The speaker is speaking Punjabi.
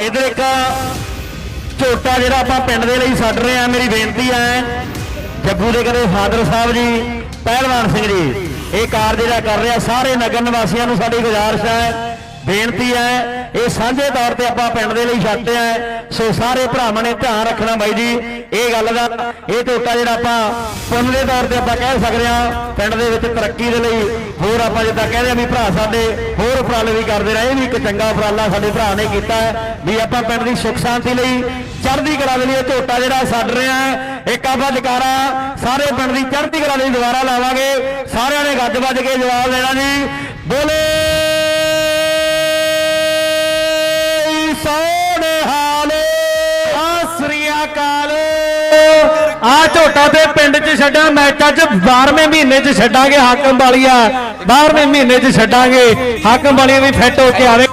ਇਧਰ ਇੱਕ ਝੋਟਾ ਜਿਹੜਾ ਆਪਾਂ ਪਿੰਡ ਦੇ ਲਈ ਛੱਡ ਰਹੇ ਆ ਮੇਰੀ ਬੇਨਤੀ ਹੈ। ਜੱਗੂ ਦੇ ਕਦੇ ਫਾਦਰ ਸਾਹਿਬ ਜੀ, ਪਹਿਲਵਾਨ ਸਿੰਘ ਜੀ, ਇਹ ਕਾਰਜ ਜਿਹੜਾ ਕਰ ਰਿਹਾ, ਸਾਰੇ ਨਗਰ ਨਿਵਾਸੀਆਂ ਨੂੰ ਸਾਡੀ ਗੁਜ਼ਾਰਿਸ਼ ਹੈ। ਬੇਨਤੀ ਹੈ, ਇਹ ਸਾਂਝੇ ਤੌਰ ਤੇ ਆਪਾਂ ਪਿੰਡ ਦੇ ਲਈ ਛੱਡਦੇ ਆ ਸੋ ਸਾਰੇ ਭਰਾਵਾਂ ਨੇ ਧਿਆਨ ਰੱਖਣਾ ਬਾਈ ਜੀ, ਇਹ ਗੱਲ ਦਾ, ਇਹ ਝੋਟਾ ਜਿਹੜਾ ਆਪਾਂ ਪੁੰਨ ਦੇ ਤੌਰ ਤੇ ਆਪਾਂ ਕਹਿ ਸਕਦੇ ਆ ਪਿੰਡ ਦੇ ਵਿੱਚ ਤਰੱਕੀ ਦੇ ਲਈ ਹੋਰ ਆਪਾਂ ਜਿੱਦਾਂ ਕਹਿੰਦੇ ਆ ਵੀ ਭਰਾ ਸਾਡੇ ਹੋਰ ਉਪਰਾਲੇ ਵੀ ਕਰਦੇ ਰਹੇ, ਇਹ ਵੀ ਇੱਕ ਚੰਗਾ ਉਪਰਾਲਾ ਸਾਡੇ ਭਰਾ ਨੇ ਕੀਤਾ ਵੀ ਆਪਾਂ ਪਿੰਡ ਦੀ ਸੁੱਖ ਸ਼ਾਂਤੀ ਲਈ ਚੜ੍ਹਦੀ ਕਲਾ ਦੇ ਲਈ ਇਹ ਝੋਟਾ ਜਿਹੜਾ ਛੱਡ ਰਹੇ ਆ ਇੱਕ ਆਪਾਂ ਜਕਾਰਾ ਸਾਰੇ ਪਿੰਡ ਦੀ ਚੜ੍ਹਦੀ ਕਲਾ ਲਈ ਦੁਬਾਰਾ ਲਾਵਾਂਗੇ। ਸਾਰਿਆਂ ਨੇ ਗੱਜ ਵੱਜ ਕੇ ਜਵਾਬ ਦੇਣਾ ਜੀ। ਬੋਲੇ। ਅਕਾਲ। ਆ ਝੋਟਾ ਤੇ ਪਿੰਡ 'ਚ ਛੱਡਾਂ, ਮੈਚਾਂ 'ਚ 12ਵੇਂ ਮਹੀਨੇ 'ਚ ਛੱਡਾਂਗੇ ਹਾਕਮ ਵਾਲੀਆ। 12ਵੇਂ ਮਹੀਨੇ 'ਚ ਛੱਡਾਂਗੇ। ਹਾਕਮ ਵਾਲੀਆ ਵੀ ਫਿੱਟ ਹੋ ਕੇ ਆਵੇ।